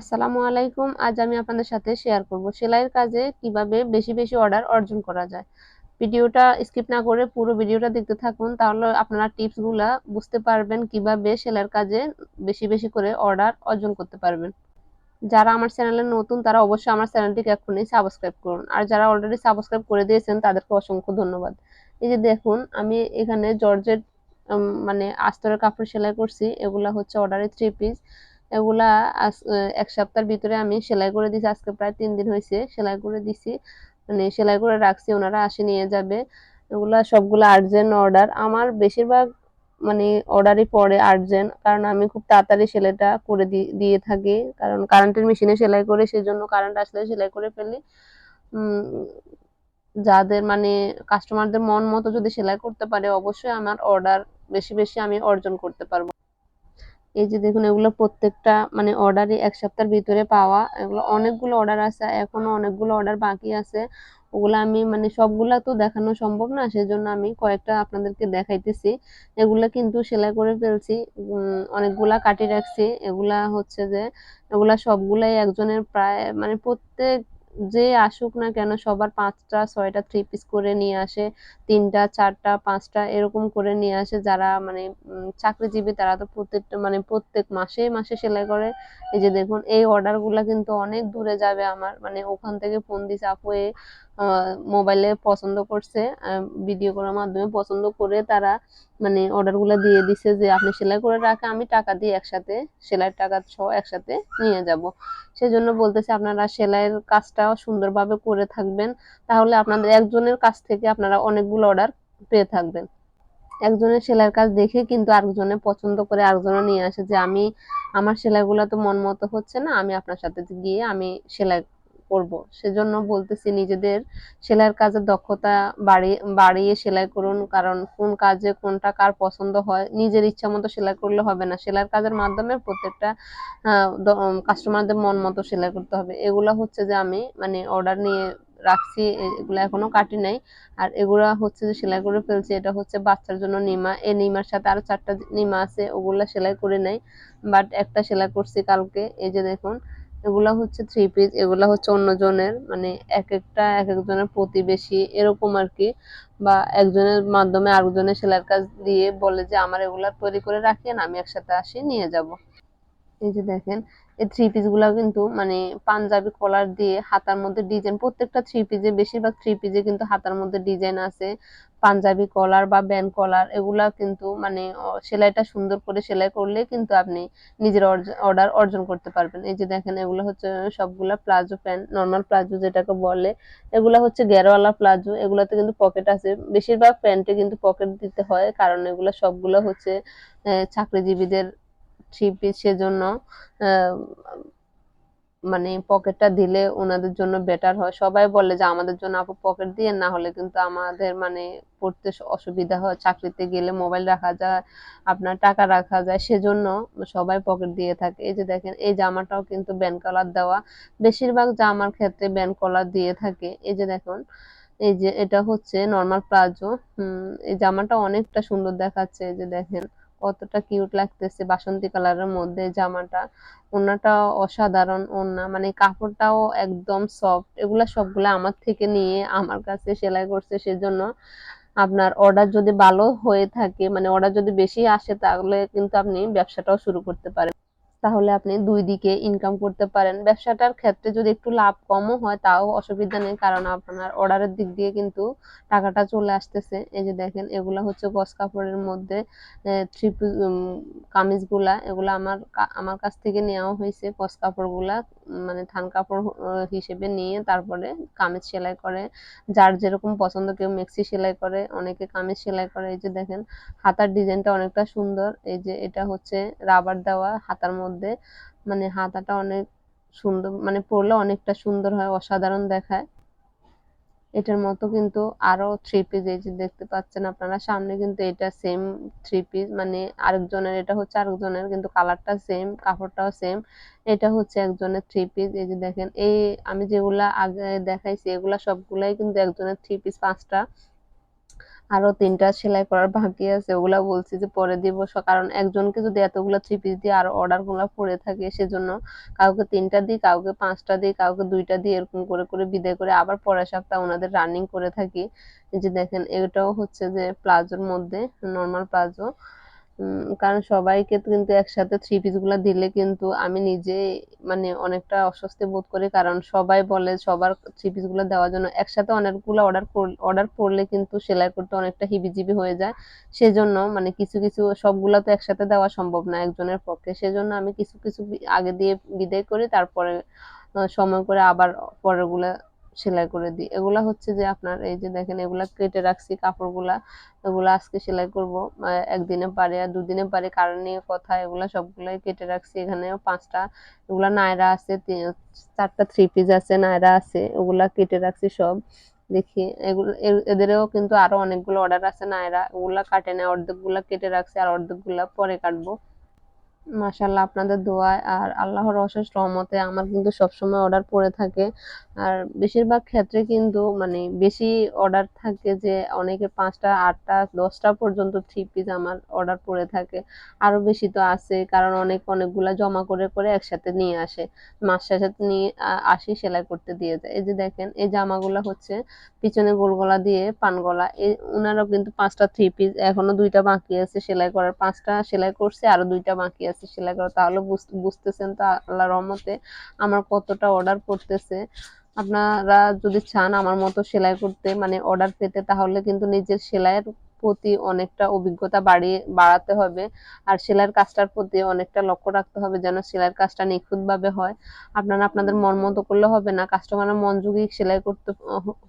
আসসালামু আলাইকুম। আজ আমি আপনাদের সাথে শেয়ার করব সেলাইয়ের কাজে কীভাবে বেশি বেশি অর্ডার অর্জন করা যায়। ভিডিওটা স্কিপ না করে পুরো ভিডিওটা দেখতে থাকুন, তাহলে আপনারা টিপসগুলা বুঝতে পারবেন কীভাবে সেলাইয়ের কাজে বেশি বেশি করে অর্ডার অর্জন করতে পারবেন। যারা আমার চ্যানেলে নতুন, তারা অবশ্যই আমার চ্যানেলটিকে এখনই সাবস্ক্রাইব করুন। আর যারা অলরেডি সাবস্ক্রাইব করে দিয়েছেন, তাদেরকে অসংখ্য ধন্যবাদ। এই যে দেখুন, আমি এখানে জর্জেট মানে আস্তরের কাপড় সেলাই করছি, এগুলা হচ্ছে অর্ডারে থ্রি পিস এগুলা এক সপ্তাহের ভিতরে আমি সেলাই করে দিছি। আজকে প্রায় তিন দিন হয়েছে সেলাই করে দিছি। মানে সেলাই করে রাখছি, ওনারা আসে নিয়ে যাবে। এগুলা সবগুলো আর্জেন্ট অর্ডার। আমার বেশিরভাগ মানে অর্ডারই পড়ে আর্জেন্ট, কারণ আমি খুব তাড়াতাড়ি সেলাইটা করে দিয়ে থাকি। কারণ কারেন্টের মেশিনে সেলাই করে, সেজন্য কারেন্ট আসলে সেলাই করে ফেলি। যাদের মানে কাস্টমারদের মন মতো যদি সেলাই করতে পারে, অবশ্যই আমার অর্ডার বেশি বেশি আমি অর্জন করতে পারব। এই যে দেখুন, এগুলো প্রত্যেকটা মানে অর্ডারই এক সপ্তাহের ভিতরে পাওয়া। এগুলো অনেকগুলো অর্ডার আছে, এখনও অনেকগুলো অর্ডার বাকি আছে। ওগুলো আমি মানে সবগুলা তো দেখানো সম্ভব না, সেজন্য আমি কয়েকটা আপনাদেরকে দেখাইতেছি। এগুলা কিন্তু সেলাই করে ফেলছি অনেকগুলা কাটি রাখছি। এগুলা হচ্ছে যে, এগুলা সবগুলাই একজনের প্রায় মানে প্রত্যেক যে আসুক না কেন সবার পাঁচটা, ছয়টা থ্রি পিস করে নিয়ে আসে, তিনটা, চারটা, পাঁচটা এরকম করে নিয়ে আসে যারা মানে চাকরিজীবী তারা তো প্রত্যেকটা মানে প্রত্যেক মাসে মাসে সেলাই করে। এই যে দেখুন, এই অর্ডারগুলো কিন্তু অনেক দূরে যাবে আমার। মানে ওখান থেকে ফোন দিছে, আপু মোবাইলে পছন্দ করছে ভিডিও করার মাধ্যমে পছন্দ করে তারা মানে অর্ডারগুলো দিয়ে দিছে যে, আপনি সেলাই করে রাখে আমি টাকা দিয়ে একসাথে, সেলাইয়ের টাকা সহ একসাথে নিয়ে যাব। সেই সেজন্য বলতেছে, আপনারা সেলাইয়ের কাজটাও সুন্দরভাবে করে থাকবেন। তাহলে আপনাদের একজনের কাছ থেকে আপনারা অনেকগুলো অর্ডার পেয়ে থাকবেন। একজনের সেলাইয়ের কাজ দেখে কিন্তু আরেকজনে পছন্দ করে আরেকজনে নিয়ে আসে যে, আমি, আমার সেলাইগুলো তো মন মতো হচ্ছে না, আমি আপনার সাথে গিয়ে আমি সেলাই করব। সেজন্য বলতেছি নিজেদের সেলাইয়ের কাজের দক্ষতা বাড়িয়ে বাড়িয়ে সেলাই করুন। কারণ কোন কাজে কোনটা কার পছন্দ হয়, নিজের ইচ্ছা মতো সেলাই করলে হবে না। সেলাইয়ের কাজের মাধ্যমে প্রত্যেকটা কাস্টমারদের মন মতো সেলাই করতে হবে। এগুলো হচ্ছে যে আমি মানে অর্ডার নিয়ে রাখছি এগুলো এখনও কাটি নাই। আর এগুলা হচ্ছে যে সেলাই করে ফেলছি, এটা হচ্ছে বাচ্চার জন্য নিমা। এই নিমার সাথে আরও চারটা নিমা আছে, ওগুলা সেলাই করে নাই। বাট একটা সেলাই করছি কালকে, এই যে দেখুন এগুলা হচ্ছে থ্রি পিস এগুলা হচ্ছে অন্যজনের মানে এক একটা এক একজনের প্রতিবেশী, এরকম আর কি বা একজনের মাধ্যমে আরেকজনের সেলাইয়ের কাজ দিয়ে বলে যে, আমার এগুলা তৈরি করে রাখেন, আমি একসাথে আসি, নিয়ে যাব। এই যে দেখেন, এই থ্রি পিসগুলো কিন্তু মানে পাঞ্জাবি কলার দিয়ে হাতার মধ্যে ডিজাইন প্রত্যেকটা থ্রি পিসে বেশিরভাগ থ্রি পিসে কিন্তু হাতার মধ্যে ডিজাইন আছে। পাঞ্জাবি কলার বা ব্যান কলার এগুলা কিন্তু মানে সেলাইটা সুন্দর করে সেলাই করলে কিন্তু আপনি নিজের অর্ডার অর্জন করতে পারবেন। এই যে দেখেন, এগুলো হচ্ছে সবগুলা প্লাজো প্যান্ট নর্মাল প্লাজো যেটাকে বলে, এগুলা হচ্ছে গেরোয়ালা প্লাজো, এগুলাতে কিন্তু পকেট আছে। বেশিরভাগ প্যান্টে কিন্তু পকেট দিতে হয়, কারণ এগুলো সবগুলো হচ্ছে চাকরিজীবীদের থ্রি পিস সেজন্য মানে পকেটটা দিলে ওনাদের জন্য বেটার হয়। সবাই বলে যে, আমাদের জন্য আপু পকেট দিয়ে না হলে কিন্তু আমাদের মানে পড়তে অসুবিধা হয়। চাকরিতে গেলে মোবাইল রাখা যায়, আপনার টাকা রাখা যায়, সেজন্য সবাই পকেট দিয়ে থাকে। এই যে দেখেন, এই জামাটাও কিন্তু ব্যান কলার দেওয়া। বেশিরভাগ জামার ক্ষেত্রে ব্যান কলার দিয়ে থাকে। এই যে দেখুন, এই যে এটা হচ্ছে নর্মাল প্লাজো। হম, এই জামাটা অনেকটা সুন্দর দেখাচ্ছে। এই যে দেখেন কতটা কিউট লাগতেছে। বাসন্তী কালারের মধ্যে জামাটা। ওনাটা অসাধারণ ওনা। মানে কাপড়টাও একদম সফট এগুলা সবগুলা আমার থেকে নিয়ে আমার কাছে সেলাই করছে সেজন্য আপনার অর্ডার যদি ভালো হয়ে থাকে মানে অর্ডার যদি বেশি আসে তাহলে কিন্তু আপনি ব্যবসাটাও শুরু করতে পারেন। তাহলে আপনি দুই দিকে ইনকাম করতে পারেন। ব্যবসাটার ক্ষেত্রে যদি একটু লাভ কমও হয়, তাও অসুবিধা নেই, কারণ আপনার অর্ডারের দিক দিয়ে কিন্তু টাকাটা চলে আসতেছে। এই যে দেখেন, এগুলা হচ্ছে গস কাপড়ের মধ্যে থ্রি কামিজগুলা, এগুলা আমার আমার কাছ থেকে নেওয়া হয়েছে গস কাপড়গুলা। মানে থান কাপড় হিসেবে নিয়ে তারপরে কামিজ সেলাই করে। যার যেরকম পছন্দ, কেউ মেক্সি সেলাই করে, অনেকে কামিজ সেলাই করে। এই যে দেখেন, হাতার ডিজাইনটা অনেকটা সুন্দর। এই যে এটা হচ্ছে রাবার দেওয়া হাতার মধ্যে। মানে হাতাটা অনেক সুন্দর মানে পরলে অনেকটা সুন্দর হয়, অসাধারণ দেখায়। এটার মতো কিন্তু আরও থ্রি পিস এই যে দেখতে পাচ্ছেন আপনারা, সামনে কিন্তু এটা সেম থ্রি পিস মানে আরেকজনের, এটা হচ্ছে আরেকজনের কিন্তু কালারটা সেম কাপড়টাও সেম এটা হচ্ছে একজনের থ্রি পিস এই যে দেখেন, এই আমি যেগুলা আগে দেখাইছি, এগুলা সবগুলাই কিন্তু একজনের থ্রি পিস পাঁচটা। আরও তিনটা সেলাই করার বাকি আছে, ওগুলা বলছি যে পরে দিব। কারণ একজনকে যদি এতগুলো থ্রি পিস দিয়ে আর অর্ডারগুলা পড়ে থাকে, সেজন্য কাউকে তিনটা দিই, কাউকে পাঁচটা দিই, কাউকে দুইটা দিই, এরকম করে করে বিদায় করে আবার পরের সপ্তাহ ওনাদের রানিং করে থাকি। যে দেখেন, এটাও হচ্ছে যে প্লাজোর মধ্যে নর্মাল প্লাজো। কারণ সবাইকে কিন্তু একসাথে থ্রি পিসগুলা দিলে কিন্তু আমি নিজে মানে অনেকটা অস্বস্তি বোধ করি। কারণ সবাই বলে সবার থ্রি পিসগুলো দেওয়ার জন্য একসাথে অনেকগুলো অর্ডার অর্ডার পড়লে কিন্তু সেলাই করতে অনেকটা হিবিজিবি হয়ে যায়। সেজন্য মানে কিছু কিছু সবগুলো তো একসাথে দেওয়া সম্ভব না একজনের পক্ষে। সেজন্য আমি কিছু কিছু আগে দিয়ে বিদায় করি, তারপরে সময় করে আবার পরেরগুলা সেলাই করে দিই। এগুলা হচ্ছে যে আপনার এই যে দেখেন, এগুলা কেটে রাখছি কাপড়গুলা। এগুলো আজকে সেলাই করব একদিনে পারে আর দুদিনে পারে, কারণ নিয়ে কথা, এগুলা সবগুলাই কেটে রাখছি। এখানে পাঁচটা, এগুলা নায়রা আছে চারটা থ্রি পিস আছে, নায়রা আছে ওগুলা কেটে রাখছি সব। দেখি, এগুলো এদেরও কিন্তু আরও অনেকগুলো অর্ডার আছে, নায়রা। ওগুলা কাটে না অর্ধেকগুলা কেটে রাখছি, আর অর্ধেকগুলা পরে কাটবো। মাশাল্লাহ আপনাদের দোয়ায় আর আল্লাহর অশেষ রহমতে আমার কিন্তু সবসময় অর্ডার পড়ে থাকে। আর বেশিরভাগ ক্ষেত্রে কিন্তু মানে বেশি অর্ডার থাকে যে অনেকে পাঁচটা, আটটা, দশটা পর্যন্ত থ্রি পিস আমার অর্ডার পড়ে থাকে। আরও বেশি তো আছে, কারণ অনেক অনেকগুলা জমা করে করে একসাথে নিয়ে আসে। মাস শেষে নিয়ে আসি সেলাই করতে দিয়ে যায়। এই যে দেখেন, এই জামাগুলা হচ্ছে পিছনে গোল গলা দিয়ে পান গলা এই উনারও কিন্তু পাঁচটা থ্রি পিস এখনও দুইটা বাকি আছে সেলাই করার। পাঁচটা সেলাই করছে, আরও দুইটা বাকি আছে সেলাই করা তাহলে বুঝ- বুঝতেছেন তো আল্লাহ রহমতে আমার কতটা অর্ডার পড়তেছে আপনারা যদি চান আমার মতো সেলাই করতে মানে অর্ডার পেতে, তাহলে কিন্তু নিজের সেলাইয়ের প্রতি অনেকটা অভিজ্ঞতা বাড়িয়ে, বাড়াতে হবে। আর সেলাইয়ের কাজটার প্রতি অনেকটা লক্ষ্য রাখতে হবে যেন সেলাইয়ের কাজটা নিখুঁতভাবে হয়। আপনারা আপনাদের মন মতো করলে হবে না। কাস্টমারের মনোযোগী সেলাই করতে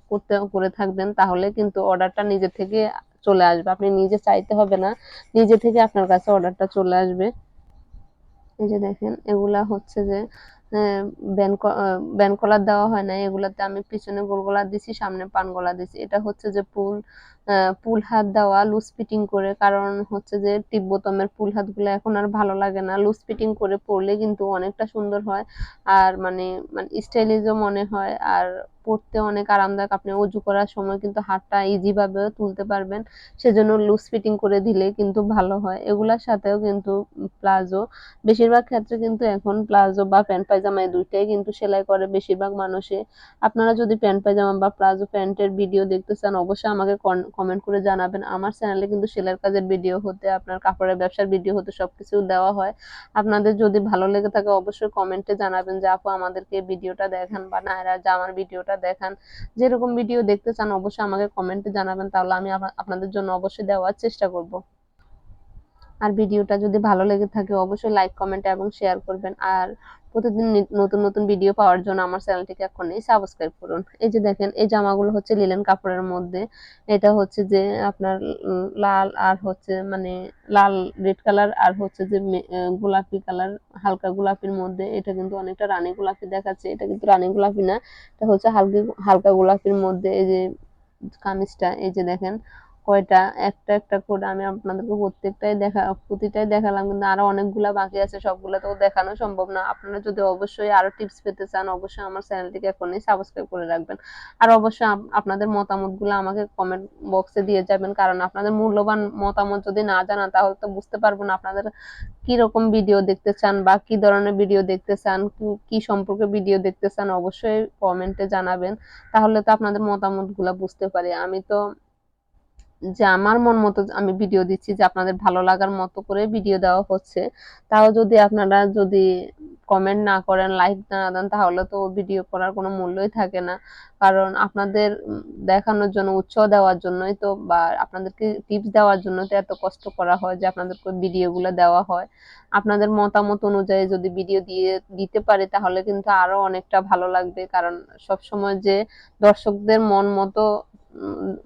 করতে, করে থাকবেন, তাহলে কিন্তু অর্ডারটা নিজে থেকে চলে আসবে। আপনি নিজে চাইতে হবে না, নিজে থেকে আপনার কাছে অর্ডারটা চলে আসবে। এই যে দেখেন, এগুলা হচ্ছে যে ব্যান কলার দেওয়া হয় না এগুলাতে আমি পিছনে গোল গলা দিছি, সামনে পান গলা দিছি। এটা হচ্ছে যে পুল পুল হাত দেওয়া লুজ ফিটিং করে, কারণ হচ্ছে যে তিব্বতমের বোতামের পুল হাতগুলো এখন আর ভালো লাগে না। লুজ ফিটিং করে পরলে কিন্তু অনেকটা সুন্দর হয়, আর মানে মানে স্টাইলিশও মনে হয়, আর পরতে অনেক আরামদায়ক। আপনি উজু করার সময় কিন্তু হাতটা ইজি ভাবে তুলতে পারবেন, সেজন্য লুজ ফিটিং করে দিলে কিন্তু ভালো হয়। এগুলার সাথেও কিন্তু প্লাজো, বেশিরভাগ ক্ষেত্রে কিন্তু এখন প্লাজো বা প্যান্ট পায়জামা এই দুইটাই কিন্তু সেলাই করে বেশিরভাগ মানুষে। আপনারা যদি প্যান্ট পায়জামা বা প্লাজো প্যান্টের ভিডিও দেখতে চান, অবশ্যই আমাকে কমেন্ট করে জানাবেন। আমার চ্যানেলে কিন্তু সেলের কাজের ভিডিও হতে, আপনার কাপড়ের ব্যবসার ভিডিও হতে সবকিছু দেওয়া হয়। আপনাদের যদি ভালো লেগে থাকে অবশ্যই কমেন্টে জানাবেন যে, আপু, আমাদেরকে ভিডিওটা দেখান বা নায়রা জামার ভিডিওটা দেখান। যেরকম ভিডিও দেখতে চান অবশ্যই আমাকে কমেন্টে জানাবেন। তাহলে আমি আপনাদের জন্য অবশ্যই দেওয়ার চেষ্টা করব। আর ভিডিওটা যদি ভালো লেগে থাকে, অবশ্যই লাইক কমেন্ট এবং শেয়ার করবেন। আর প্রতিদিন নতুন নতুন ভিডিও পাওয়ার জন্য আমার চ্যানেলটিকে এখনই সাবস্ক্রাইব করুন। এই যে দেখেন, এই জামাগুলো হচ্ছে লিলেন কাপড়ের মধ্যে। এটা হচ্ছে যে আপনার লাল আর হচ্ছে মানে লাল রেড কালার আর হচ্ছে যে গোলাপি কালার হালকা গোলাপির মধ্যে। এটা কিন্তু অনেকটা রানী গোলাপি দেখাচ্ছে। এটা কিন্তু রানী গোলাপি না, এটা হচ্ছে হালকা হালকা গোলাপির মধ্যে। এই যে কামিজটা, এই যে দেখেন কয়টা, একটা একটা করে আমি আপনাদেরকে প্রত্যেকটাই দেখা, প্রতিটাই দেখালাম, কিন্তু আরও অনেকগুলা বাকি আছে, সবগুলা তো দেখানো সম্ভব না। আপনারা যদি অবশ্যই আরও টিপস পেতে চান, অবশ্যই আমার চ্যানেলটিকে এখনই সাবস্ক্রাইব করে রাখবেন। আর অবশ্যই আপ- আপনাদের মতামতগুলো আমাকে কমেন্ট বক্সে দিয়ে যাবেন, কারণ আপনাদের মূল্যবান মতামত যদি না জানান, তাহলে তো বুঝতে পারব না আপনাদের কি রকম ভিডিও দেখতে চান বা কি ধরনের ভিডিও দেখতে চান, কি- কি সম্পর্কে ভিডিও দেখতে চান, অবশ্যই কমেন্টে জানাবেন। তাহলে তো আপনাদের মতামতগুলা বুঝতে পারি। আমি তো যে আমার মন মতো আমি ভিডিও দিচ্ছি যে আপনাদের ভালো লাগার মতো করে ভিডিও দেওয়া হচ্ছে। তাও যদি আপনারা যদি কমেন্ট না করেন লাইক না দেন, তাহলে তো ভিডিও করার কোনো মূল্যই থাকে না। কারণ আপনাদের দেখানোর জন্য, উৎসাহ দেওয়ার জন্যই তো বা আপনাদেরকে টিপস দেওয়ার জন্য তো এত কষ্ট করা হয় যে আপনাদেরকে ভিডিওগুলো দেওয়া হয়। আপনাদের মতামত অনুযায়ী যদি ভিডিও দিয়ে দিতে পারি, তাহলে কিন্তু আরও অনেকটা ভালো লাগবে। কারণ সব সময় যে দর্শকদের মন মতো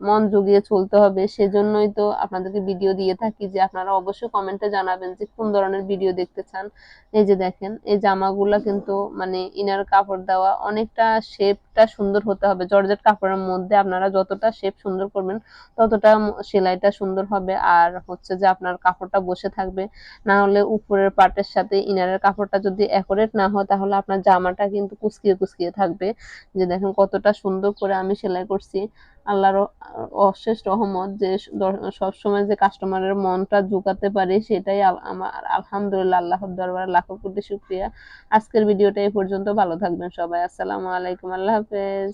মন জুগিয়ে চলতে হবে। সেজন্যই তো আপনাদেরকে ভিডিও দিয়ে থাকি যে আপনারা অবশ্যই কমেন্টে জানাবেন যে কোন ধরনের ভিডিও দেখতে চান। এই যে দেখেন, এই জামাগুলা কিন্তু মানে ইনার কাপড় দেওয়া অনেকটা শেপটা সুন্দর হতে হবে। জর্জেট কাপড়ের মধ্যে আপনারা যতটা শেপ সুন্দর করবেন, ততটা সেলাইটা সুন্দর হবে। আর হচ্ছে যে আপনার কাপড়টা বসে থাকবে, না হলে উপরের পার্টের সাথে ইনারের কাপড়টা যদি অ্যাকোরেট না হয়, তাহলে আপনার জামাটা কিন্তু কুচকিয়ে কুচকিয়ে থাকবে। যে দেখেন কতটা সুন্দর করে আমি সেলাই করছি। আল্লাহর অশেষ রহমত যে সবসময় যে কাস্টমারের মনটা জোগাতে পারে, সেটাই আমার আলহামদুলিল্লাহ আল্লাহর দরবারে লাখো কোটি শুক্রিয়া। আজকের ভিডিওটা এই পর্যন্ত, ভালো থাকবেন সবাই। আসসালামু আলাইকুম, আল্লাহ হাফেজ।